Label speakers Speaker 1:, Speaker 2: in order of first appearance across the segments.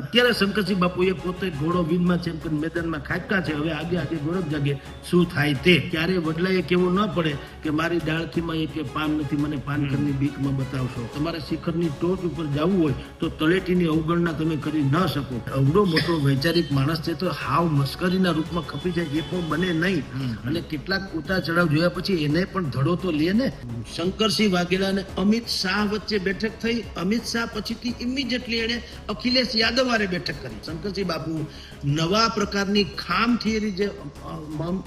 Speaker 1: અત્યારે શંકરસિંહ બાપુએ પોતે ઘોડો વિનમાં એમ મેદાનમાં ખાટકા છે. હવે આગે આગે ગોરખ જાગે. શું થાય તે? ત્યારે વડલાએ કેવું ન પડે કે મારી ડાળખીમાં એક પાન નથી મને પાનખરની બીકમાં બતાવશો. તમારે શિખરની ટોચ ઉપર જવું હોય તો તળેટીની અવગણના તમે કરી ન શકો. અવડો મોટો વૈચારિક માણસ છે તો હાવ મસ્કરીના રૂપમાં ખપી જાય એ પણ બને નહીં. અને કેટલાક ઉતાર ચડાવ જોયા પછી એને પણ ધડો તો લે ને. શંકરસિંહ વાઘેલા અને અમિત શાહ વચ્ચે બેઠક થઈ. અમિત શાહ પછીથી ઇમિડિયેટલી એને અખિલેશ યાદવ હારે બેઠક કરી. શંકરસિંહ બાપુ નવા પ્રકારની ખામ થિયરી જે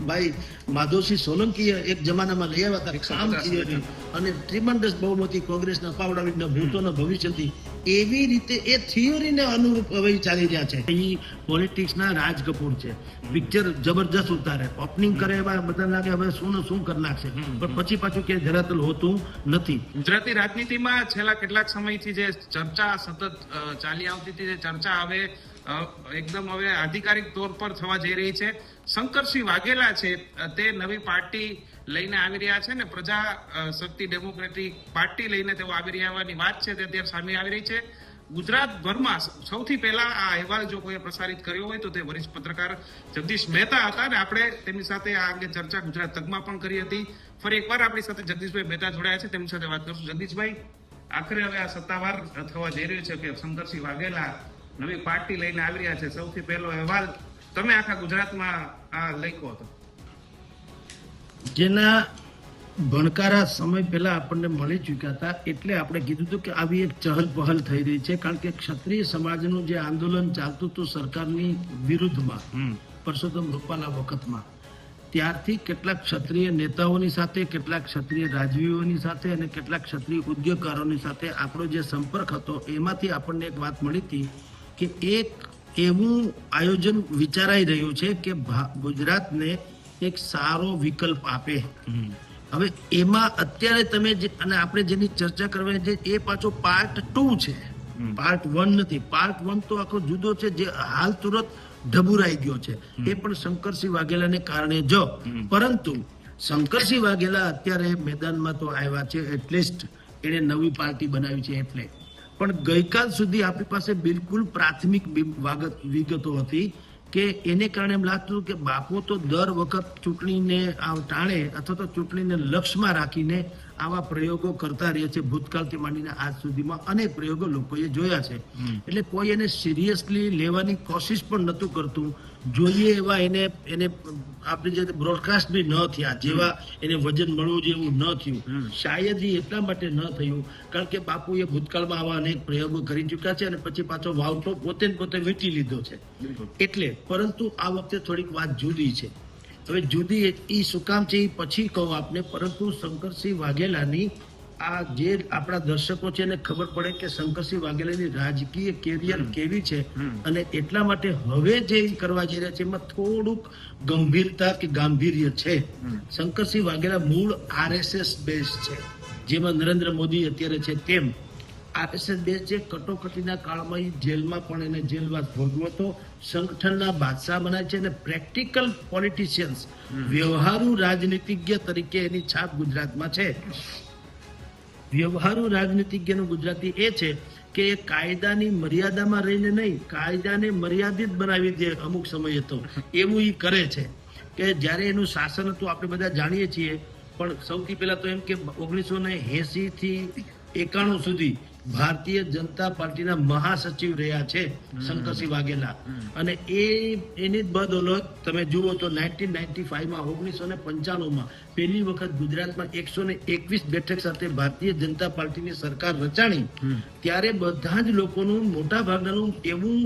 Speaker 1: ભાઈ માધવસિંહ સોલંકી એક જમાનામાં લઈ આવ્યા હતા ખામ થિયરી. અને ટ્રીમન્ડસ બહુમતી કોંગ્રેસના પાવડાવીના ભૂતોના ભવિષ્યથી એવી રીતે એ થિયરીને અનુરૂપ હવે ચાલી રહ્યા છે. એ પોલિટિક્સના રાજ કપૂર છે. પિક્ચર જબરજસ્ત ઉતારે. ઓપનિંગ કરે એવા બધા લાગે હવે શું શું કરી નાખશે. પણ પછી પાછું કે જરાતલ હોતું નથી.
Speaker 2: ગુજરાતી રાજનીતિમાં છેલ્લા કેટલાક સમયથી જે ચર્ચા સતત ચાલી આવતી હતી જે ચર્ચા હવે એકદમ હવે આધિકારિક તોર પર થવા જઈ રહી છે. શંકરસિંહ વાઘેલા છે તે નવી પાર્ટી લઈને આવી રહ્યા છે ને પ્રજા શક્તિ ડેમોક્રેટિક પાર્ટી લઈને તેઓ આવી રહ્યા વાત છે, તે અત્યારે સામે આવી રહી છે. ગુજરાતભરમાં સૌથી પહેલા આ અહેવાલ જો કોઈએ પ્રસારિત કર્યો હોય તો તે વરિષ્ઠ પત્રકાર જગદીશ મહેતા હતા અને આપણે તેમની સાથે આ અંગે ચર્ચા ગુજરાત તકમાં પણ કરી હતી. ફરી એકવાર આપણી સાથે જગદીશભાઈ મહેતા જોડાયા છે, તેમની સાથે વાત કરશું. જગદીશભાઈ, આખરે હવે આ સત્તાવાર થવા જઈ રહ્યું છે કે શંકરસિંહ વાઘેલા નવી પાર્ટી લઈને આવી રહ્યા છે. સૌથી પહેલો અહેવાલ તમે આખા ગુજરાતમાં આ લખ્યો હતો.
Speaker 1: જેના ભણકારા સમય પહેલા આપણને મળી ચૂક્યા હતા એટલે આપણે કીધું હતું કે આવી એક ચહલ પહલ થઈ રહી છે કારણ કે ક્ષત્રિય સમાજનું જે આંદોલન ચાલતું હતું સરકારની વિરુદ્ધમાં પરસોત્તમ રૂપાલા વખતમાં ત્યારથી કેટલાક ક્ષત્રિય નેતાઓની સાથે કેટલાક ક્ષત્રિય રાજવીઓની સાથે અને કેટલાક ક્ષત્રિય ઉદ્યોગકારોની સાથે આપણો જે સંપર્ક હતો એમાંથી આપણને એક વાત મળી હતી કે એક એવું આયોજન વિચારાઈ રહ્યું છે કે ગુજરાતને એક સારો વિકલ્પ આપે. હવે એમાં અત્યારે તમે જે અને આપણે જેની ચર્ચા કરવાની છે એ પાછો પાર્ટ ટુ છે. પાર્ટ વન નથી. પાર્ટ વન તો આખો જુદો છે જે હાલ તુરત ઢબુરાઈ ગયો છે. એ પણ શંકરસિંહ વાઘેલાને કારણે જ. પરંતુ શંકરસિંહ વાઘેલા અત્યારે મેદાનમાં તો આવ્યા છે એટલીસ્ટ એણે નવી પાર્ટી બનાવી છે એટલે. પણ ગઈકાલ સુધી આપણી પાસે બિલકુલ પ્રાથમિક વિગતો હતી. કે એને કારણે એમ લાગતું કે બાપુ તો દર વખત ચૂંટણીને ટાણે અથવા તો ચૂંટણીને લક્ષ્યમાં રાખીને આવા પ્રયોગો કરતા રહે છે. ભૂતકાળથી માંડીને આજ સુધીમાં અનેક પ્રયોગો લોકોએ જોયા છે. એટલે કોઈ એને સિરિયસલી લેવાની કોશિશ પણ નહોતું કરતું. જોઈએ એવા એને એને આપણે જે બ્રોડકાસ્ટ બી ન થયા જેવા એને વજન મળવું જેવું ન થયું. શાયદ એ એટલા માટે ન થયું કારણ કે બાપુએ ભૂતકાળમાં આવા અનેક પ્રયોગો કરી ચૂક્યા છે અને પછી પાછો વાવટો પોતે ને પોતે વીંટી લીધો છે. એટલે પરંતુ આ વખતે થોડીક વાત જુદી છે. હવે જુદી એ શું કામ છે એ પછી કહું આપને પરંતુ શંકરસિંહ વાઘેલાની આ જે આપણા દર્શકો છે એને ખબર પડે કે શંકરસિંહ વાઘેલાની રાજકીય કેરિયર કેવી છે અને એટલા માટે હવે જે કરવા જઈ રહ્યા છે એમાં થોડુંક ગંભીરતા કે ગાંભીર્ય છે. શંકરસિંહ વાઘેલા મૂળ આરએસએસ બેઝ છે. જેમાં નરેન્દ્ર મોદી અત્યારે છે તેમ. આરએસએસ બેઝ છે કટોકટીના કાળમાં જેલમાં પણ એને જેલવાસ ભોગવ્યો હતો. સંગઠનના બાદશાહ બનાય છે અને પ્રેક્ટિકલ પોલિટિશિયન્સ વ્યવહારુ રાજનીતિજ્ઞ તરીકે એની છાપ ગુજરાતમાં છે. વ્યવહારુ રાજનીતિજ્ઞનું ગુજરાતી એ છે કે એ કાયદાની મર્યાદામાં રહીને નહીં, કાયદાને મર્યાદિત બનાવી દે અમુક સમયે તો. એવું એ કરે છે કે જ્યારે એનું શાસન હતું, આપણે બધા જાણીએ છીએ, પણ સૌથી પહેલા તો એમ કે ઓગણીસો ને એસી એકાણું સુધી ભારતીય જનતા પાર્ટીના મહાસચિવ રહ્યા છે શંકરસિંહ વાઘેલા. અને એ એની જ બદોલત તમે જુઓ તો નાઇન્ટીન નાઇન્ટી ફાઈવમાં ઓગણીસો ને પંચાણુંમાં પહેલી વખત ગુજરાતમાં એકસો ને એકવીસ બેઠક સાથે ભારતીય જનતા પાર્ટીની સરકાર રચાણી. ત્યારે બધા જ લોકોનું મોટા ભાગનાનું એવું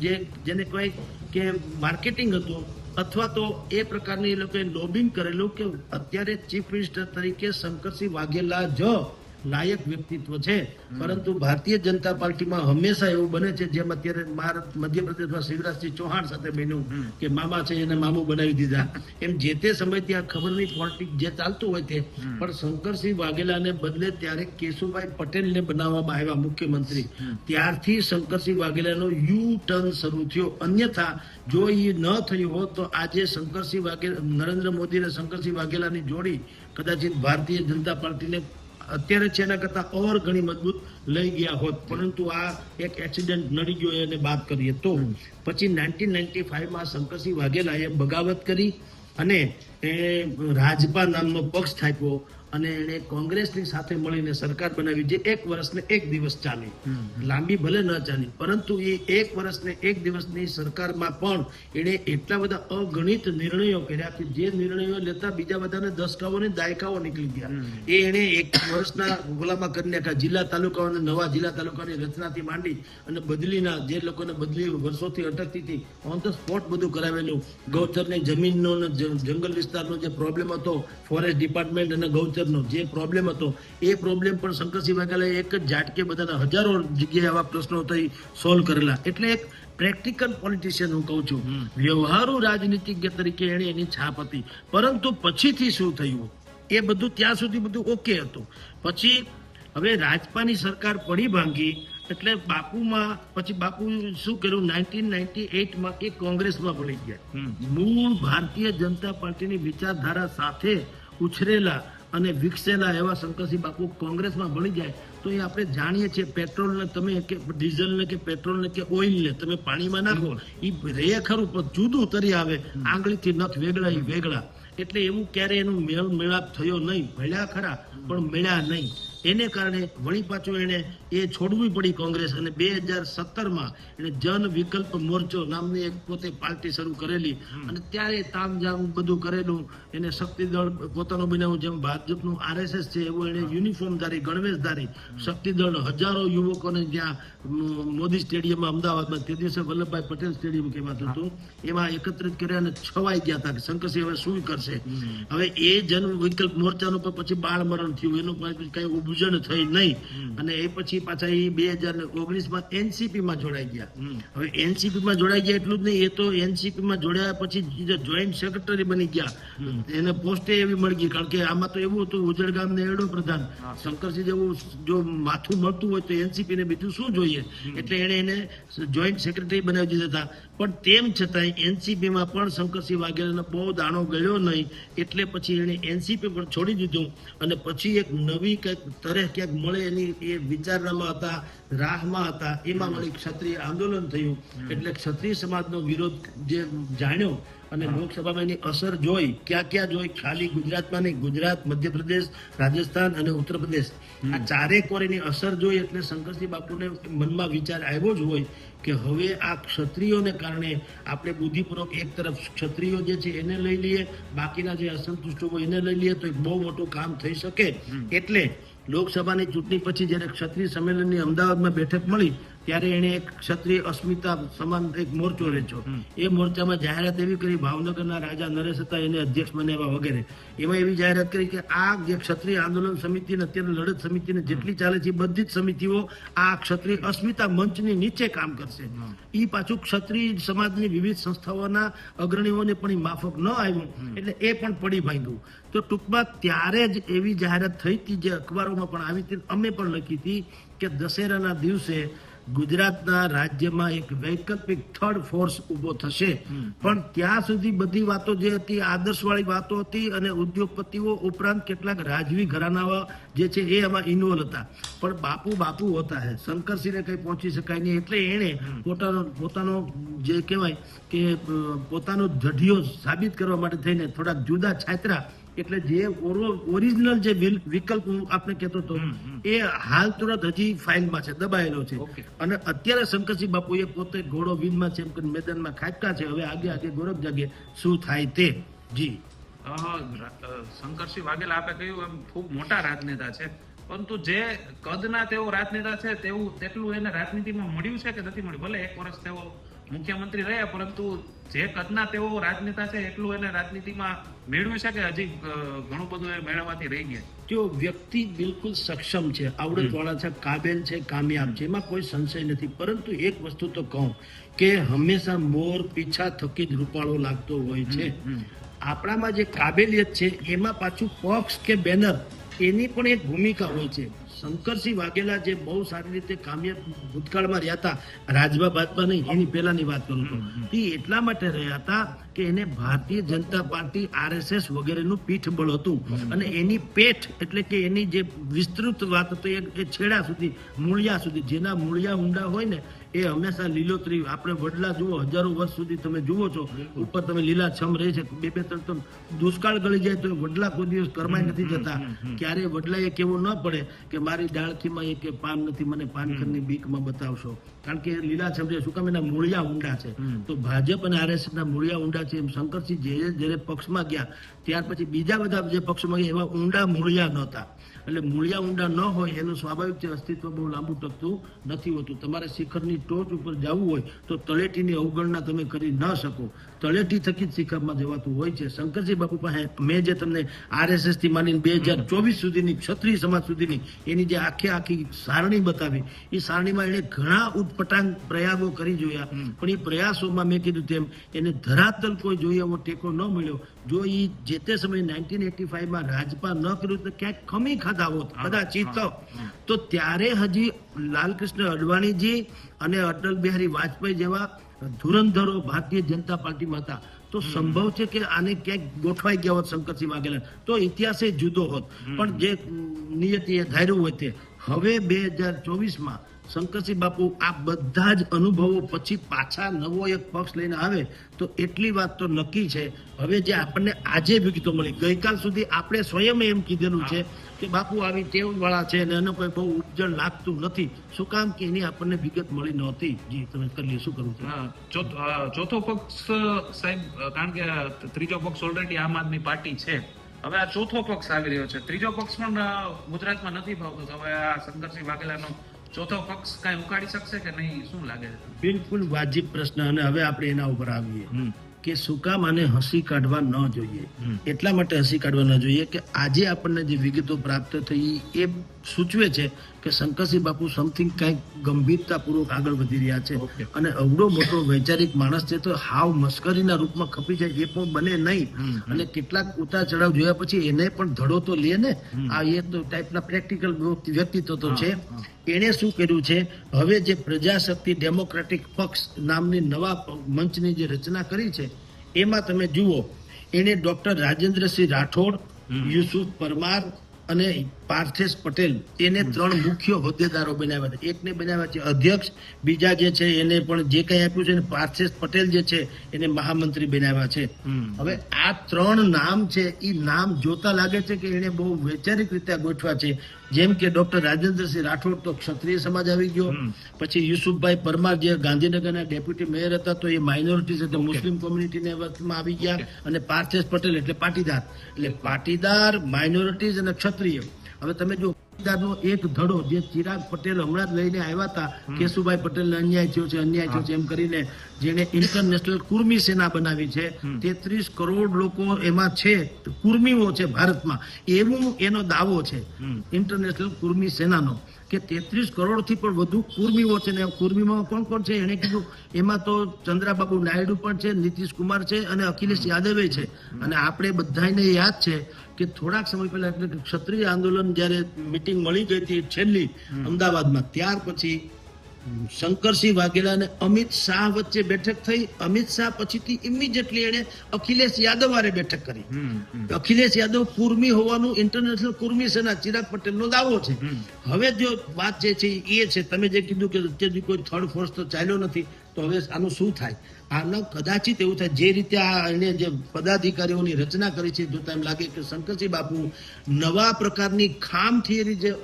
Speaker 1: જે જેને કહેવાય કે માર્કેટિંગ હતું અથવા તો એ પ્રકારની એ લોકોએ લોબિંગ કરેલું કે અત્યારે ચીફ મિનિસ્ટર તરીકે શંકરસિંહ વાઘેલા જ લાયક વ્યક્તિત્વ છે. પરંતુ ભારતીય જનતા પાર્ટીમાં હંમેશા એવું બને છે જેમ અત્યારે ભારત મધ્યપ્રદેશમાં શિવરાજસિંહ ચૌહાણ સાથે બન્યું કે મામા છે એને મામું બનાવી દીધા. એમ જે તે સમયથી આ ખબરની પોલિટિક જે ચાલતું હોય તે. પણ શંકરસિંહ વાઘેલાને બદલે ત્યારે કેશુભાઈ પટેલને બનાવવામાં આવ્યા મુખ્યમંત્રી. ત્યારથી શંકરસિંહ વાઘેલાનો યુ ટર્ન શરૂ થયો. અન્યથા જો એ ન થયું હોત તો આજે શંકરસિંહ વાઘેલા નરેન્દ્ર મોદી અને શંકરસિંહ વાઘેલાની જોડી કદાચિત ભારતીય જનતા પાર્ટીને અત્યારે છે એના કરતા ઓર ઘણી મજબૂત લઈ ગયા હોત. પરંતુ આ એક એક્સિડન્ટ નડી ગયો એને બાદ કરીએ તો. પછી નાઇન્ટીન નાઇન્ટી ફાઈવમાં શંકરસિંહ વાઘેલાએ બગાવત કરી અને એ રાજપા નામનો પક્ષ સ્થાપ્યો અને એણે કોંગ્રેસની સાથે મળીને સરકાર બનાવી જે એક વર્ષને એક દિવસ ચાલી. લાંબી ભલે ન ચાલી પરંતુ એ એક વર્ષને એક દિવસની સરકારમાં પણ એણે એટલા બધા અગણિત નિર્ણયો કર્યા કે જે નિર્ણયો લેતા બીજા બધાને દસકાઓ ને દાયકાઓ નીકળી ગયા. એ એણે એક વર્ષના ગુલામાં કરી નાખ્યા જિલ્લા તાલુકાઓને નવા જિલ્લા તાલુકાની રચનાથી માંડી અને બદલીના જે લોકોને બદલી વર્ષોથી અટકતી હતી ઓન ધ સ્પોટ બધું કરાવેલું. ગૌચરની જમીનનો જંગલ વિસ્તારનો જે પ્રોબ્લેમ હતો ફોરેસ્ટ ડિપાર્ટમેન્ટ અને ગૌચરનો જે પ્રોબ્લેમ હતો એ પ્રોબ્લેમ પણ શંકરસિંહ વાઘેલાએ એક જ ઝાટકે બધાના હજારો જગ્યાએ આવા પ્રશ્નો થઈ સોલ્વ કરેલા. એટલે એક પ્રેક્ટિકલ પોલિટિશિયન હું કહું છું વ્યવહારુ રાજનીતિજ્ઞ તરીકે એણે એની છાપ હતી. પરંતુ પછીથી શું થયું? એ બધું ત્યાં સુધી બધું ઓકે હતું. પછી હવે રાજપાની સરકાર પડી ભાંગી એટલે બાપુમાં પછી બાપુ શું કર્યું? નાઇન્ટીન નાઇન્ટી એટમાં એ કોંગ્રેસમાં ભળી ગયા. મૂળ ભારતીય જનતા પાર્ટીની વિચારધારા સાથે ઉછરેલા અને વિકસેલા એવા શંકરસિંહ બાપુ કોંગ્રેસમાં ભળી જાય, તો એ આપણે જાણીએ છીએ પેટ્રોલને તમે કે ડીઝલને કે પેટ્રોલને કે ઓઇલને તમે પાણીમાં નાખો એ રે ખરું, પણ જુદું તરી આવે, આંગળીથી નથ વેગળા એ વેગળા. એટલે એવું ક્યારે એનું મેળ મેળાપ થયો નહીં, ભળ્યા ખરા, પણ મળ્યા નહીં. એને કારણે વળી પાછું એને એ છોડવી પડી કોંગ્રેસ અને બે હજાર સત્તરમાં એને જન વિકલ્પ મોરચો નામની એક પોતે પાર્ટી શરૂ કરેલી. અને ત્યારે તામઝામ બધું કરેલું. એને શક્તિ દળ પોતાનું બનાવ્યું જેમ ભાજપનું આરએસએસ છે એવું એને યુનિફોર્મધારી ગણવેશધારી શક્તિ દળ હજારો યુવકોને જ્યાં મોદી સ્ટેડિયમમાં અમદાવાદમાં તે દિવસે વલ્લભભાઈ પટેલ સ્ટેડિયમ કહેવાતું હતું એમાં એકત્રિત કર્યા અને છવાઈ ગયા હતા કે શંકરસિંહ હવે શું કરશે? હવે એ જન વિકલ્પ મોરચાનો પણ પછી બાળ મરણ થયું. એનું કઈ કઈ ઉબજણ થઈ નહીં. અને એ પછી પાછા એ બે હજાર ઓગણીસમાં એનસીપીમાં જોડાઈ ગયા. હવે એનસીપીમાં જોડાઈ ગયા એટલું જ નહીં એ તો એનસીપીમાં જોડાયા પછી જોઈન્ટ સેક્રેટરી બની ગયા. એને પોસ્ટે એવી મળી ગઈ કારણ કે આમાં તો એવું હતું ઉજળ ને એડો પ્રધાન. શંકરસિંહ જેવું જો માથું મળતું હોય તો એનસીપી ને બીજું શું જોઈએ? એટલે એને એને જોઈન્ટ સેક્રેટરી બનાવી દીધા હતા. પણ તેમ છતાંય એનસીપીમાં પણ શંકરસિંહ વાઘેલાનો બહુ દાણો ગયો નહીં એટલે પછી એને એનસીપી પણ છોડી દીધું. અને પછી એક નવી કંઈક તરહ ક્યાંક મળે એની એ વિચારણામાં હતા રાહમાં હતા એમાં વળી ક્ષત્રિય આંદોલન થયું. એટલે ક્ષત્રિય સમાજનો વિરોધ જે જાણ્યો અને લોકસભામાં એની અસર જોઈ ક્યાં ક્યાં જોઈ? ખાલી ગુજરાતમાં નહીં ગુજરાત મધ્યપ્રદેશ રાજસ્થાન અને ઉત્તર પ્રદેશ આ ચારે કોરેની અસર જોઈ એટલે શંકરસિંહ બાપુને મનમાં વિચાર આવ્યો જ હોય કે હવે આ ક્ષત્રિયોને કારણે આપણે બુદ્ધિપૂર્વક એક તરફ ક્ષત્રિયો જે છે એને લઈ લઈએ બાકીના જે અસંતુષ્ટો હોય એને લઈ લઈએ તો એક બહુ મોટું કામ થઈ શકે. એટલે લોકસભાની ચૂંટણી પછી જ્યારે ક્ષત્રિય સંમેલનની અમદાવાદમાં બેઠક મળી ત્યારે એણે એક ક્ષત્રિય અસ્મિતા સમાન એક મોરચો રચ્યો. એ મોરચામાં જાહેરાત એવી કરી ભાવનગરના રાજા નરેશ હતા એને અધ્યક્ષ બનાવ્યા વગેરે. એમાં એવી જાહેરાત કરી કે આ જે ક્ષત્રિય આંદોલન સમિતિ ને અત્યારે લડત સમિતિને જેટલી ચાલે છે બધી જ સમિતિઓ આ ક્ષત્રિય અસ્મિતા મંચની નીચે કામ કરશે. એ પાછું ક્ષત્રિય સમાજની વિવિધ સંસ્થાઓના અગ્રણીઓને પણ એ માફક ન આવ્યું. એટલે એ પણ પડી ભાંગ્યું. તો ટૂંકમાં ત્યારે જ એવી જાહેરાત થઈ હતી જે અખબારોમાં પણ આવી હતી. અમે પણ લખી હતી કે દશેરાના દિવસે ગુજરાતના રાજ્યમાં એક વૈકલ્પિક થર્ડ ફોર્સ ઊભો થશે. પણ ત્યાં સુધી બધી વાતો જે હતી આદર્શવાળી વાતો હતી અને ઉદ્યોગપતિઓ ઉપરાંત કેટલાક રાજવી ઘરાના જે છે એ એમાં ઇન્વોલ્વ હતા. પણ બાપુ બાપુ હોતા હે. શંકરસિંહને કંઈ પહોંચી શકાય નહીં. એટલે એણે પોતાનો પોતાનો જે કહેવાય કે પોતાનો જઢિયો સાબિત કરવા માટે થઈને થોડાક જુદા છાત્રા એટલે જે ઓરિજિનલ જે વિકલ્પ હું આપને કહેતો હતો એ હાલ તુરંત હજી ફાઇલમાં છે દબાયેલો છે. અને અત્યારે શંકરસિંહ બાપુએ પોતે ઘોડો વીજમાં છે એમ કરીને મેદાનમાં ખાટકા છે હવે આગે આગે ગોરખ જાગે શું થાય તે? જી.
Speaker 2: શંકરસિંહ વાઘેલા આપે કહ્યું એમ ખૂબ મોટા રાજનેતા છે. પરંતુ જે કદના તેઓ રાજનેતા છે તેવું તેટલું એને રાજનીતિમાં મળ્યું છે કે નથી મળ્યું? ભલે એક વર્ષ તેઓ મુખ્યમંત્રી રહ્યા પરંતુ જે કદના તેઓ રાજનેતા છે એટલું એને રાજનીતિમાં મેળવી છે કે હજી ઘણું બધું એ મેળવવાથી રહી ગયા
Speaker 1: જો વ્યક્તિ બિલકુલ સક્ષમ છે આવડતવાળા છે કાબેલ છે કામયાબ છે એમાં કોઈ સંશય નથી. પરંતુ એક વસ્તુ તો કહું કે હંમેશા મોર પીછા થકી જ રૂપાળો લાગતો હોય છે. આપણામાં જે કાબેલિયત છે એમાં પાછું પક્ષ કે બેનર એની પણ એક ભૂમિકા હોય છે. શંકરસિંહ વાઘેલા જે બહુ સારી રીતે કામ્ય ભૂતકાળમાં રહ્યા હતા રાજભા ભાજપા નહીં એની પહેલાની વાત કરું તો એ એટલા માટે રહ્યા હતા કે એને ભારતીય જનતા પાર્ટી આરએસએસ વગેરેનું પીઠબળ હતું. અને એની પેઠ એટલે કે એની જે વિસ્તૃત વાત હતી એ છેડા સુધી મૂળિયા સુધી જેના મૂળિયા ઊંડા હોય ને એ હંમેશા લીલોતરી. આપણે વડલા જુઓ હજારો વર્ષ સુધી તમે જુઓ છો ઉપર તમે લીલા છમ રહે છે. બે બે ત્રણ ત્રણ દુષ્કાળ ગળી જાય તો વડલા કોઈ દિવસ કરમાઈ નથી જતા. ક્યારે વડલા એ કેવું ન પડે કે મારી ડાળખીમાં એક પાન નથી મને પાનખરની બીકમાં બતાવશો. કારણ કે લીલા છમ છે શું કામ એના મૂળિયા ઊંડા છે? તો ભાજપ અને આરએસએસ ના મૂળિયા ઊંડા છે એમ શંકરસિંહ જે જ્યારે પક્ષમાં ગયા ત્યાર પછી બીજા બધા જે પક્ષમાં ગયા એવા ઊંડા મૂળિયા નહોતા. એટલે મૂળિયા ઊંડા ન હોય એનું સ્વાભાવિક છે અસ્તિત્વ બહુ લાંબુ ટકતું નથી હોતું. તમારે શિખરની ટોચ ઉપર જવું હોય તો તળેટીની અવગણના તમે કરી ન શકો. તળેટી થકી જ શિખરમાં જવાતું હોય છે. શંકરજી બાપુ પાસે મેં જે તમને આરએસએસથી માંડીને બે હજાર ચોવીસ સુધીની ક્ષત્રિય સમાજ સુધીની એની જે આખે આખી સારણી બતાવી એ સારણીમાં એણે ઘણા ઉટપટાંગ પ્રયાગો કરી જોયા. પણ એ પ્રયાસોમાં મેં કીધું તેમ એને ધરાતલ કોઈ જોઈએ એવો ટેકો ન મળ્યો. જો એ જે તે સમયે નાઇન્ટીન એટી ફાઈવમાં રાજપા ન કર્યું તો ક્યાંક ખમી ખાધા હોત કદાચિત તો. તો ત્યારે હજી લાલકૃષ્ણ અડવાણીજી અને અટલ બિહારી વાજપેયી જેવા ધુરંધરો ભારતીય જનતા પાર્ટીમાં હતા. તો સંભવ છે કે આને ક્યાંક ગોઠવાઈ ગયા હોત શંકરસિંહ વાઘેલા. તો ઇતિહાસ જુદો હોત. પણ જે નિયતિએ ધાર્યું હોય તે. હવે બે હજાર ચોવીસમાં શંકરસિંહ બાપુ આ બધા જ અનુભવો પછી પાછા નવો એક પક્ષ લઈને આવે તો એટલી વાત તો નક્કી છે. હવે જે આપણને આજે વિગતો મળી ગઈકાલ સુધી આપણે સ્વયં એમ કીધેલું છે કે બાપુ આવી ટેવ વાળા છે અને એનો કોઈ બહુ ઉપજણ લાગતું નથી. શું કામ કે એની આપણને વિગત મળી નહોતી? જી તમે કરી લ્યો, શું કરવું
Speaker 3: ચોથો પક્ષ સાહેબ કારણ કે ત્રીજો પક્ષ ઓલરેડી આમ આદમી પાર્ટી છે. હવે આ ચોથો પક્ષ આવી રહ્યો છે. ત્રીજો પક્ષ પણ ગુજરાતમાં નથી ભાવતો. હવે આ શંકરસિંહ વાઘેલાનો ચોથો પક્ષ કઈ ઉકાળી શકશે કે નહીં? શું લાગે છે?
Speaker 1: બિલકુલ વાજિબ પ્રશ્ન અને હવે આપણે એના ઉપર આવીએ. કે શું કામ આને હસી કાઢવા ન જોઈએ? એટલા માટે હસી કાઢવા ન જોઈએ કે આજે આપણને જે વિગતો પ્રાપ્ત થઈ એ સૂચવે છે કે શંકરસિંહ બાપુ સમથિંગ કંઈક ગંભીરતાપૂર્વક આગળ વધી રહ્યા છે. અને અવડો મોટો વૈચારિક માણસ છે તો હાવ મસ્કરીના રૂપમાં ખપી જાય એ પણ બને નહીં. અને કેટલાક ઉતાર ચઢાવ જોયા પછી એને પણ ધડો તો લે ને. આ એ તો ટાઈપના પ્રેક્ટિકલ વ્યક્તિત્વ તો છે. એણે શું કર્યું છે? હવે જે પ્રજાશક્તિ ડેમોક્રેટિક પક્ષ નામની નવા મંચની જે રચના કરી છે એમાં તમે જુઓ એણે ડોક્ટર રાજેન્દ્રસિંહ રાઠોડ યુસુફ પરમાર અને પાર્થેશ પટેલ એને ત્રણ મુખ્ય હોદ્દેદારો બનાવ્યા છે એકને બનાવ્યા છે અધ્યક્ષ બીજા જે છે એને પણ જે કંઈ આપ્યું છે એને પાર્થેશ પટેલ જે છે એને મહામંત્રી બનાવ્યા છે. હવે આ ત્રણ નામ છે એ નામ જોતા લાગે છે કે એને બહુ વૈચારિક રીતે ગોઠવા છે. જેમ કે ડોક્ટર રાજેન્દ્રસિંહ રાઠોડ તો ક્ષત્રિય સમાજ આવી ગયો. પછી યુસુફભાઈ પરમાર જે ગાંધીનગરના ડેપ્યુટી મેયર હતા તો એ માઇનોરિટીઝ એટલે મુસ્લિમ કોમ્યુનિટીને વચમાં આવી ગયા અને પાર્થેશ પટેલ એટલે પાટીદાર. એટલે પાટીદાર માઇનોરિટીઝ અને ક્ષત્રિય. હવે તમે જો નો એક ધડો જે ચિરાગ પટેલ હમણાં જ લઈને આવ્યા હતા કેશુભાઈ પટેલને અન્યાય થયો છે અન્યાય થયો છે એમ કરીને જેને ઇન્ટરનેશનલ કુર્મી સેના બનાવી છે. તેત્રીસ કરોડ લોકો એમાં છે કુર્મીઓ છે ભારતમાં. એવું એનો દાવો છે. ઇન્ટરનેશનલ કુર્મી સેનાનો. કે તેત્રીસ કરોડથી પણ વધુ કુર્મીઓ છે ને કુર્મીમાં કોણ કોણ છે? એને કીધું એમાં તો ચંદ્રાબાબુ નાયડુ પણ છે નીતિશ કુમાર છે અને અખિલેશ યાદવે છે. અને આપણે બધાને યાદ છે કે થોડાક સમય પહેલા એટલે ક્ષત્રિય આંદોલન જ્યારે મિટિંગ મળી ગઈ હતી છેલ્લી અમદાવાદમાં ત્યાર પછી શંકરસિંહ વાઘેલા અને અમિત શાહ વચ્ચે બેઠક થઈ. અમિત શાહ પછીથી ઇમિડિયેટલી એણે અખિલેશ યાદવ વારે બેઠક કરી. અખિલેશ યાદવ કુર્મી હોવાનું ઇન્ટરનેશનલ કુર્મી સેના ચિરાગ પટેલનો દાવો છે. હવે જો વાત જે છે એ છે. તમે જે કીધું કે અત્યાર કોઈ થર્ડ ફોર્સ તો ચાલ્યો નથી. તો હવે આનું શું થાય? આનો કદાચિત એવું થાય જે રીતે આ એને જે પદાધિકારીઓની રચના કરી છે જોતા એમ લાગે કે શંકરસિંહ બાપુ નવા પ્રકારની ખામ થિયરી જે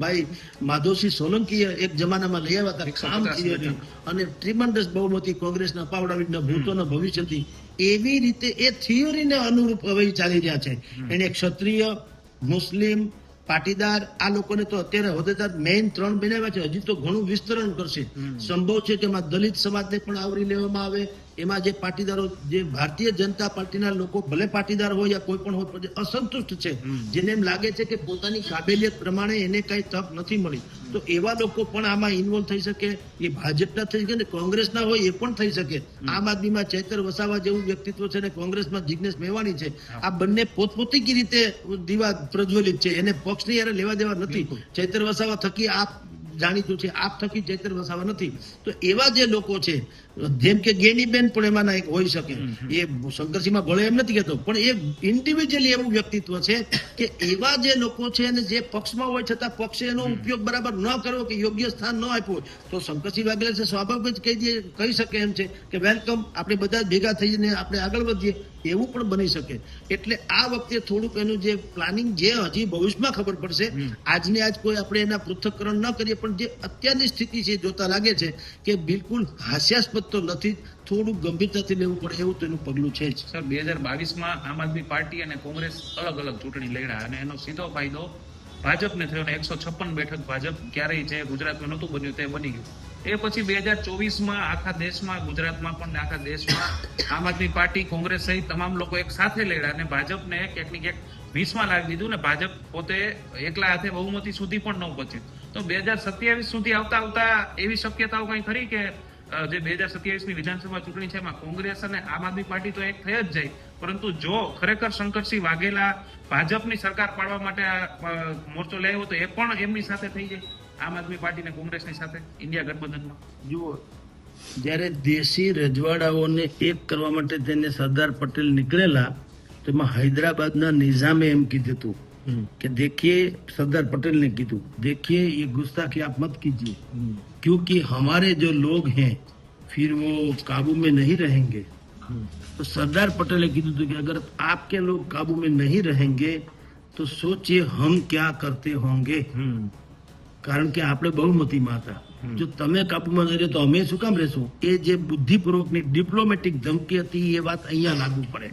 Speaker 1: ભાઈ માધવસિંહ સોલંકીએ એક જમાનામાં લઈ આવ્યા હતા ખામ
Speaker 3: 150
Speaker 1: થિયરી અને ટ્રીમન્ડસ બહુમતી કોંગ્રેસના પાવડાવીના ભૂતોના ભવિષ્યથી એવી રીતે એ થિયરીને અનુરૂપ હવે ચાલી રહ્યા છે. એને ક્ષત્રિય મુસ્લિમ પાટીદાર આ લોકોને તો અત્યારે હોદ્દેદાર મેઇન ત્રણ બનાવ્યા છે. હજી તો ઘણું વિસ્તરણ કરશે. સંભવ છે કે એમાં દલિત સમાજને પણ આવરી લેવામાં આવે એમાં જે પાટીદારો જે ભારતીય જનતા પાર્ટીના લોકો ભલે પાટીદાર હોય યા કોઈ પણ હોય જે અસંતુષ્ટ છે જેને એમ લાગે છે કે પોતાની કાબેલિયત પ્રમાણે એને કઈ તક નથી મળી. તો એવા લોકો પણ આમાં ઇન્વોલ્વ થઈ શકે એ ભાજપના થઈ શકે ને કોંગ્રેસના હોય એ પણ થઈ શકે. આમ આદમીમાં ચૈતર વસાવા જેવું વ્યક્તિત્વ છે ને કોંગ્રેસમાં જિગ્નેશ મેવાણી છે. આ બંને પોતપોતી રીતે દીવા પ્રજ્વલિત છે એને પક્ષની યારે લેવા દેવા નથી. ચૈતર વસાવા થકી આપ જાણીતું છે આપ થકી ચૈતર વસાવા નથી. તો એવા જે લોકો છે જેમ કે ગેનીબેન પણ એમાંના એક હોઈ શકે. એ શંકરસિંહમાં ભળે એમ નથી કહેતો. પણ એ ઇન્ડિવિજ્યુઅલી એવું વ્યક્તિત્વ છે કે એવા જે લોકો છે અને જે પક્ષમાં હોય છતાં પક્ષે એનો ઉપયોગ બરાબર ન કરવો કે યોગ્ય સ્થાન ન આપ્યું તો શંકરસિંહ વાઘેલા છે સ્વાભાવિક જ કહી દે કહી શકે એમ છે કે વેલકમ આપણે બધા ભેગા થઈને આપણે આગળ વધીએ એવું પણ બની શકે. એટલે આ વખતે થોડુંક એનું જે પ્લાનિંગ જે હજી ભવિષ્યમાં ખબર પડશે આજને આજ કોઈ આપણે એના પૃથ્થકરણ ન કરીએ પણ જે અત્યારની સ્થિતિ છે એ જોતા લાગે છે કે બિલકુલ હાસ્યાસ્પદ તો નથી, થોડું ગંભીરતાથી લેવું પડે, એવું તેનું પગલું છે જ.
Speaker 3: સર, બે હજાર બાવીસમાં આમ આદમી પાર્ટી અને કોંગ્રેસ અલગ અલગ ચૂંટણી લડ્યા અને એનો સીધો ફાયદો ભાજપને થયો અને એકસો છપ્પન બેઠક ભાજપ ક્યારેય જે ગુજરાતમાં નહોતું બન્યું તે બની ગયું. એ પછી બે હજાર ચોવીસમાં આખા દેશમાં, ગુજરાતમાં પણ આખા દેશમાં આમ આદમી પાર્ટી, કોંગ્રેસ સહિત તમામ લોકો એક સાથે લડ્યા અને ભાજપને ક્યાંક ને ક્યાંક વીસમાં લાવી દીધું ને ભાજપ પોતે એકલા હાથે બહુમતી સુધી પણ ન પહોંચ્યું. તો બે હજાર સત્યાવીસ સુધી આવતા આવતા એવી શક્યતાઓ કઈ ખરી કે જે બે હજાર સત્યાવીસની વિધાનસભા ચૂંટણી છે, એમાં કોંગ્રેસ અને આમ આદમી પાર્ટી તો એક થઈ જ જાય. પરંતુ જો ખરેખર શંકરસિંહ વાઘેલા ભાજપની સરકાર પાડવા માટે આ મોરચો લાવ્યો તો એ પણ એમની સાથે થઈ જાય. આમ આદમી પાર્ટી અને કોંગ્રેસની સાથે, ઇન્ડિયા ગઠબંધનમાં.
Speaker 1: જુઓ, જ્યારે દેશી રજવાડાઓને એક કરવા માટે તેને સરદાર પટેલ નીકળેલા, તેમાં હૈદરાબાદના નિઝામે એમ કીધું હતું કે देखिए सरदार पटेल ने કીધું देखिए ये गुस्ताखी आप मत कीजिए क्योंकि हमारे जो लोग हैं फिर वो काबू में नहीं रहेंगे तो सरदार पटेल ने કીધું હતું કે अगर आपके लोग काबू में नहीं रहेंगे तो सोचिए हम क्या करते होंगे કારણ કે આપણે બહુમતીમાં હતા જો તમે કાબુમાં નહીં રહે તો અમે શું કામ રહેશું એ જે બુદ્ધિપૂર્વકની ડિપ્લોમેટિક ધમકી હતી એ વાત અહીંયા લાગુ પડે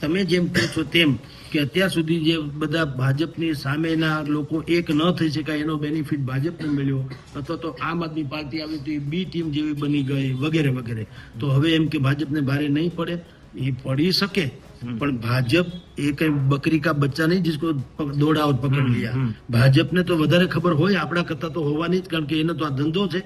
Speaker 1: તમે જેમ કહો છો તેમ કે અત્યાર સુધી જે બધા ભાજપની સામેના લોકો એક ન થઈ શકાય એનો બેનિફિટ ભાજપને મળ્યો અથવા તો આમ આદમી પાર્ટી આવી તો એ બી ટીમ જેવી બની ગઈ વગેરે વગેરે. તો હવે એમ કે ભાજપને ભારે નહીં પડે. એ પડી શકે પણ ભાજપ એ બકરી કા બચ્ચા નહીં જીસકો દોડા પકડ લીયા. ભાજપને તો વધારે ખબર હોય આપણા કરતા તો હોવાની જ કારણ કે એને તો આ ધંધો છે.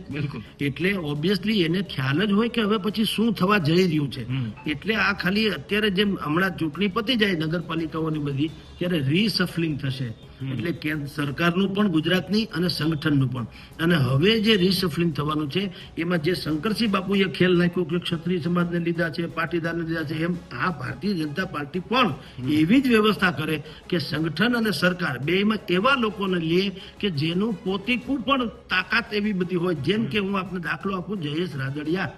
Speaker 1: એટલે ઓબ્વિયસલી એને ખ્યાલ જ હોય કે હવે પછી શું થવા જઈ રહ્યું છે. એટલે આ ખાલી અત્યારે જેમ હમણાં ચૂંટણી પતી જાય નગરપાલિકાઓની બધી ત્યારે રીસફલિંગ થશે. એટલે કેન્દ્ર સરકારનું પણ ગુજરાતની અને સંગઠનનું પણ. અને હવે જે રિસફલિંગ થવાનું છે એમાં જે શંકરસિંહ બાપુએ ખેલ નાખ્યો કે ક્ષત્રિય સમાજને લીધા છે પાટીદારને લીધા છે એમ આ ભારતીય જનતા પાર્ટી પણ એવી જ વ્યવસ્થા કરે કે સંગઠન અને સરકાર બેમાં એવા લોકોને લે કે જેનું પોતીકું પણ તાકાત એવી બધી હોય. જેમ કે હું આપને દાખલો આપું જયેશ રાદડિયા.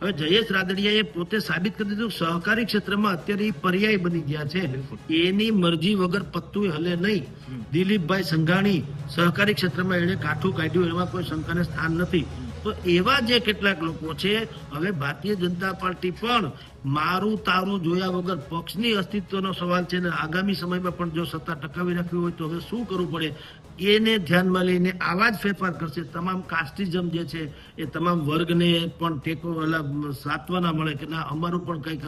Speaker 1: હવે જયેશ રાદડિયાએ પોતે સાબિત કરી દીધું સહકારી ક્ષેત્રમાં અત્યારે એ પર્યાય બની ગયા છે. એની મરજી વગર પત્તું હલે નહીં. દિલીપભાઈ સંઘાણી સહકારી ક્ષેત્રમાં એને કાઠું કાઢ્યું એમાં કોઈ શંકાને સ્થાન નથી. તો એવા જે કેટલાક લોકો છે, હવે ભારતીય જનતા પાર્ટી પણ મારું તારું જોયા વગર પક્ષની અસ્તિત્વનો સવાલ છે ને આગામી સમયમાં પણ જો સત્તા ટકાવી રાખવી હોય તો હવે શું કરવું પડે? એને ધ્યાનમાં લઈને આવા જ ફેરફાર કરશે. તમામ કાસ્ટિઝમ જે છે, એ તમામ વર્ગને પણ ટેકો સાત્વના મળે કે ના, અમારું પણ કંઈક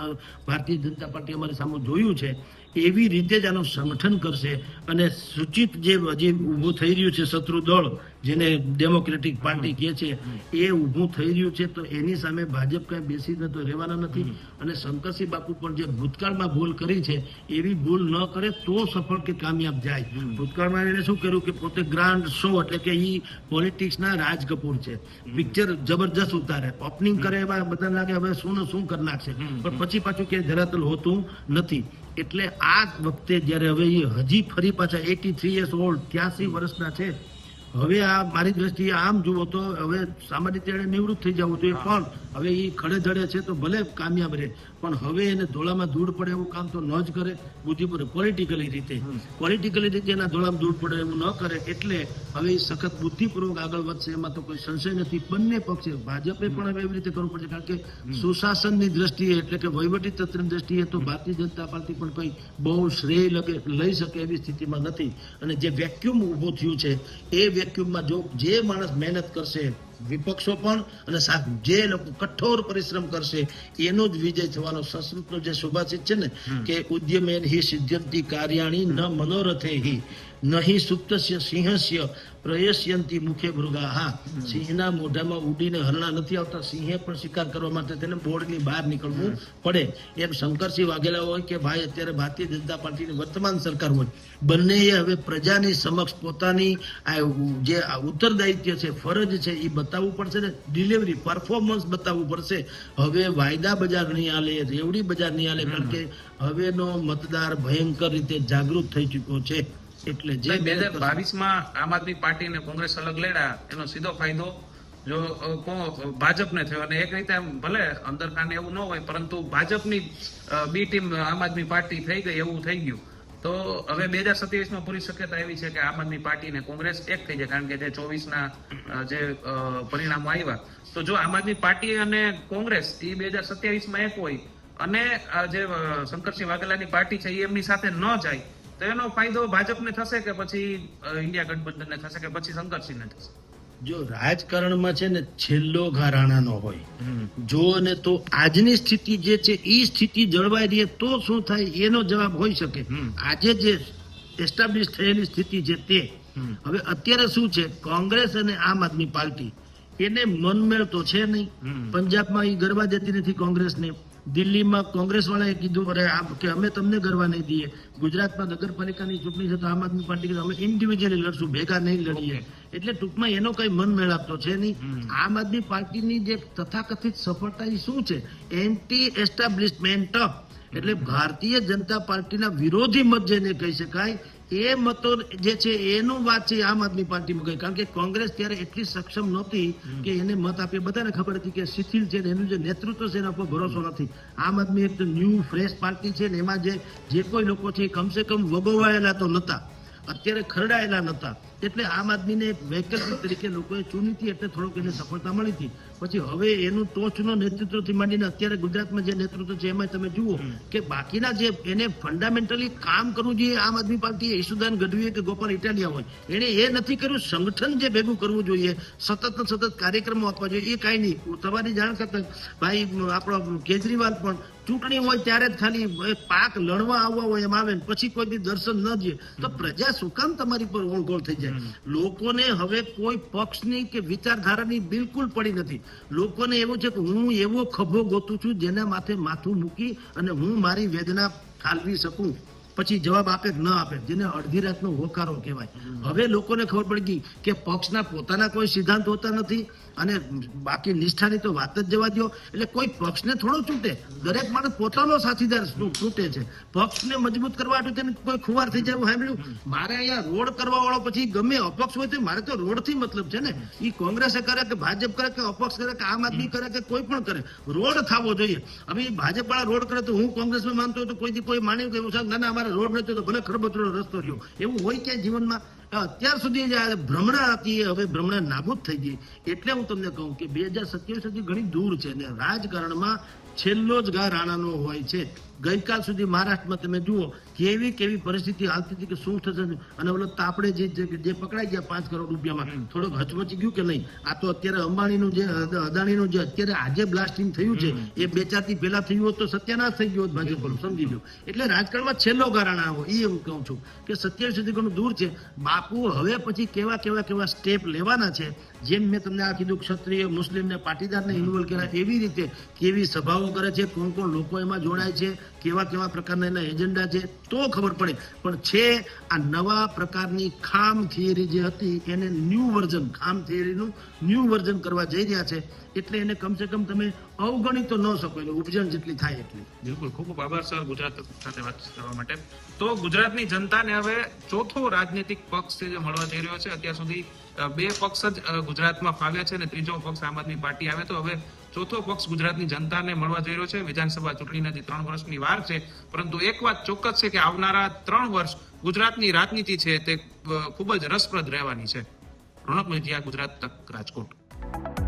Speaker 1: ભારતીય જનતા પાર્ટી અમારી સામે જોયું છે. એવી રીતે જ આનું સંગઠન કરશે અને સૂચિત જે હજી ઊભું થઈ રહ્યું છે શત્રુ દળ જેને ડેમોક્રેટિક પાર્ટી કહે છે એ ઊભું થઈ રહ્યું છે તો એની સામે ભાજપ કાંઈ બેસીને તો રહેવાના નથી. અને શંકરસિંહ બાપુ પણ જે ભૂતકાળમાં ભૂલ કરી છે એવી ભૂલ ન કરે તો સફળ કે કામયાબ જાય. ભૂતકાળમાં એણે શું કર્યું કે પોતે ગ્રાન્ડ શો એટલે કે એ પોલિટિક્સના રાજ કપૂર છે. પિક્ચર જબરજસ્ત ઉતારે. ઓપનિંગ કરે એવા બધા લાગે હવે શું ને શું કરી નાખશે? પણ પછી પાછું ક્યાંય ધરાતલ હોતું નથી. એટલે આ વખતે જ્યારે હવે એ હજી ફરી પાછા એટી થ્રી યર્સ ઓલ્ડ ત્યાસી વર્ષના છે. હવે આ મારી દ્રષ્ટિએ આમ જુઓ તો હવે સામાન્ય રીતે નિવૃત્ત થઈ જવું જોઈએ, પણ હવે એ ખડે ધડે છે તો ભલે કામયાબ રહે. પણ હવે એને ધોળામાં ધૂળ પડે એવું કામ તો ન જ કરે. બુદ્ધિપૂર્વક પોલિટિકલી રીતે. પોલિટિકલી રીતે એના ધોળામાં ધૂળ પડે એવું ન કરે એટલે હવે એ સખત બુદ્ધિપૂર્વક આગળ વધશે. એમાં તો કોઈ સંશય નથી. બંને પક્ષે ભાજપે પણ હવે એવી રીતે કરવું પડશે. કારણ કે સુશાસનની દ્રષ્ટિએ એટલે કે વહીવટી તંત્રની દ્રષ્ટિએ તો ભારતીય જનતા પાર્ટી પણ કોઈ બહુ શ્રેય લગે લઈ શકે એવી સ્થિતિમાં નથી. અને જે વેક્યુમ ઊભું થયું છે એ વેક્યુમમાં જો જે માણસ મહેનત કરશે વિપક્ષો પણ અને જે લોકો કઠોર પરિશ્રમ કરશે એનો જ વિજય થવાનો સંસ્કૃતનો જે સુભાષિત છે ને કે ઉદ્યમેન હિ સિદ્ધ્યંતિ કાર્યાણી ન મનોરથે હિ. નહીં સુપ્તસ્ય સિંહસ્ય પ્રયસ્યંતી મુખે મૃગાહા. સિંહના મોઢામાં ઉડીને હરણા નથી આવતા. સિંહે પણ શિકાર કરવા માટે તેને બોર્ડની બહાર નીકળવું પડે. એમ શંકરસિંહ વાઘેલા હોય કે ભાઈ, અત્યારે ભારતીય જનતા પાર્ટીની વર્તમાન સરકાર હોય, બંનેએ હવે પ્રજાની સમક્ષ પોતાની આ જે ઉત્તરદાયિત્વ છે, ફરજ છે એ બતાવવું પડશે ને. ડિલિવરી પરફોર્મન્સ બતાવવું પડશે. હવે વાયદા બજાર નહીં હાલે, રેવડી બજાર નહીં હાલે, કારણ કે હવેનો મતદાર ભયંકર રીતે જાગૃત થઈ ચૂક્યો છે. એટલે જે
Speaker 3: બે હજાર બાવીસમાં આમ આદમી પાર્ટી અને કોંગ્રેસ અલગ લડ્યા એનો સીધો ફાયદો જો કો- ભાજપને થયો. અને એક રીતે ભલે ભલે અંદરખાને એવું ન હોય પરંતુ ભાજપની બી ટીમ આમ આદમી પાર્ટી થઈ ગઈ એવું થઈ ગયું. તો હવે બે હજાર સત્યાવીસમાં પૂરી શક્યતા એવી છે કે આમ આદમી પાર્ટી અને કોંગ્રેસ એક થઈ જાય કારણ કે જે ચોવીસ ના જે પરિણામો આવ્યા તો જો આમ આદમી પાર્ટી અને કોંગ્રેસ એ બે હજાર સત્યાવીસમાં એક હોય અને જે શંકરસિંહ વાઘેલાની પાર્ટી છે એ એમની સાથે ન જાય તો એનો ફાયદો ભાજપને થશે કે પછી ઇન્ડિયા ગઠબંધનને થશે કે પછી શંકરસિંહને થશે?
Speaker 1: જો રાજકારણમાં છે ને છેલ્લો ઘરાણાનો હોય જો ને તો આજની સ્થિતિ જે છે એ સ્થિતિ જળવાઈ રહે તો શું થાય? એનો જવાબ હોઈ શકે. આજે જે એસ્ટાબ્લિશ થયેલી સ્થિતિ છે તે હવે અત્યારે શું છે? કોંગ્રેસ અને આમ આદમી પાર્ટી એને મનમેળ તો છે નહીં. પંજાબમાં એ ગરબા દેતી નથી કોંગ્રેસને. દિલ્હીમાં કોંગ્રેસ વાળાએ કીધું અરે આ કે અમે તમને ગરવા નહીં દઈએ. ગુજરાતમાં નગરપાલિકાની ચૂંટણી છે તો આમ આદમી પાર્ટી અમે ઇન્ડિવિજ્યુઅલી લડશું ભેગા નહીં લડીએ. એટલે ટૂંકમાં એનો કઈ મન મેળાપતો છે નહીં. આમ આદમી પાર્ટીની જે તથાકથિત સફળતા એ શું છે? એન્ટી એસ્ટાબ્લિશમેન્ટ એટલે ભારતીય જનતા પાર્ટીના વિરોધી મત જેને કહી શકાય એ મતો જે છે એનું વાત છે આમ આદમી પાર્ટીમાં ગઈ. કારણ કે કોંગ્રેસ ત્યારે એટલી સક્ષમ નહોતી કે એને મત આપીએ બધાને ખબર હતી કે શિથિલ છે એનું જે નેતૃત્વ છે એના પર ભરોસો નથી. આમ આદમી એક ન્યૂ ફ્રેશ પાર્ટી છે ને એમાં જે જે કોઈ લોકો છે કમસે કમ વગોવાયેલા તો નહોતા અત્યારે ખરડાયેલા નતા. એટલે આમ આદમીને એક વૈકલ્પિક તરીકે લોકોએ ચૂની હતી એટલે થોડોક એને સફળતા મળી હતી. પછી હવે એનું ટોચનો નેતૃત્વથી માંડીને અત્યારે ગુજરાતમાં જે નેતૃત્વ છે એમાં તમે જુઓ કે બાકીના જે એને ફંડામેન્ટલી કામ કરવું જોઈએ આમ આદમી પાર્ટી ઈશુદાન ગઢવીએ કે ગોપાલ ઇટાલિયા હોય એણે એ નથી કર્યું. સંગઠન જે ભેગું કરવું જોઈએ સતત સતત કાર્યક્રમો આપવા જોઈએ એ કાંઈ નહીં. તમારી જાણ કરતા ભાઈ આપણો કેજરીવાલ પણ ચૂંટણી હોય ત્યારે જ ખાલી પાક લડવા આવવા હોય એમ આવે ને પછી કોઈ બી દર્શન ન દે તો પ્રજા શું કામ તમારી પર ઓળગોળ થઈ જાય? લોકોને હવે કોઈ પક્ષની કે વિચારધારાની બિલકુલ પડી નથી. લોકોને એવું છે કે હું એવો ખભો ગોતું છું જેના માથે માથું મૂકી અને હું મારી વેદના ઠાલવી શકું. પછી જવાબ આપે કે ન આપે જેને અડધી રાતનો હોકારો કહેવાય. હવે લોકોને ખબર પડી ગઈ કે પક્ષના પોતાના કોઈ સિદ્ધાંત હોતા નથી અને બાકી નિષ્ઠાની તો વાત જ જવા દો એટલે કોઈ પક્ષને થોડો છૂટે. દરેક માણસ પોતાનો સાથીદાર છૂટે છે? પક્ષને મજબૂત કરવા તેને કોઈ ખુવાર થઈ જાય સાંભળ્યું? મારે અહીંયા રોડ કરવા વાળો પછી ગમે અપક્ષ હોય તો મારે તો રોડથી મતલબ છે ને. એ કોંગ્રેસે કરે કે ભાજપ કરે કે અપક્ષ કરે કે આમ આદમી કરે કે કોઈ પણ કરે રોડ થવો જોઈએ. હવે ભાજપ વાળા રોડ કરે તો હું કોંગ્રેસમાં માનતો હોય તો કોઈ કોઈ માન્યું કે ના ના અમારે રોડ નથી તો ભલે ખરબચડો રસ્તો રહ્યો. એવું હોય ક્યાંય જીવનમાં? અત્યાર સુધી જે ભ્રમણા હતી હવે ભ્રમણા નાબૂદ થઈ ગઈ. એટલે હું તમને કહું કે બે હજાર સત્યાવીસ હજી ઘણી દૂર છે ને રાજકારણમાં છેલ્લો જ ગા રાણાનો હોય છે. ગઈકાલ સુધી મહારાષ્ટ્રમાં તમે જુઓ કેવી કેવી પરિસ્થિતિ હાલતી હતી કે શું થશે અને ઓલો તો જે જે જે પકડાઈ ગયા પાંચ કરોડ રૂપિયામાં. થોડોક હચમચી ગયું કે નહીં? આ તો અત્યારે અંબાણીનું જે અદાણીનું જે અત્યારે આજે બ્લાસ્ટિંગ થયું છે એ બે ચારથી પહેલા થયું હોત તો સત્યાનાશ થઈ ગયો હોત ભાજપ સમજી લો. એટલે રાજકારણમાં છેલ્લો કારણ આવો એ હું કહું છું કે સત્યાવીસ સુધી ઘણું દૂર છે. બાપુ હવે પછી કેવા કેવા કેવા સ્ટેપ લેવાના છે? જેમ મેં તમને આ કીધું ક્ષત્રિય મુસ્લિમને પાટીદારને ઇન્વોલ્વ કર્યા એવી રીતે કેવી સભાઓ કરે છે કોણ કોણ લોકો એમાં જોડાય છે? કેવા કેવા પ્રકારના એના એજન્ડા છે તો ખબર પડે. પણ છે આ નવા પ્રકારની ખામ થિયરી જે હતી એને ન્યૂ વર્ઝન, ખામ થિયરીનું ન્યૂ વર્ઝન કરવા જઈ રહ્યા છે. એટલે એને કમસે કમ તમે અવગણી તો ન શકો, એટલે ઉપજન જેટલી થાય એટલી.
Speaker 3: બિલકુલ. ખૂબ ખૂબ આભાર સર ગુજરાત સાથે વાત કરવા માટે. તો ગુજરાતની જનતાને હવે ચોથો રાજનીતિક પક્ષ જે મળવા જઈ રહ્યો છે. અત્યાર સુધી બે પક્ષ જ ગુજરાતમાં ફાવ્યા છે અને ત્રીજો પક્ષ આમ આદમી પાર્ટી આવે. તો હવે ચોથો પક્ષ ગુજરાતની જનતાને મળવા જઈ રહ્યો છે. વિધાનસભા ચૂંટણીના જે ત્રણ વર્ષની વાર છે, પરંતુ એક વાત ચોક્કસ છે કે આવનારા ત્રણ વર્ષ ગુજરાતની રાજનીતિ છે તે ખૂબ જ રસપ્રદ રહેવાની છે. રોનક મજીયા ગુજરાત તક રાજકોટ.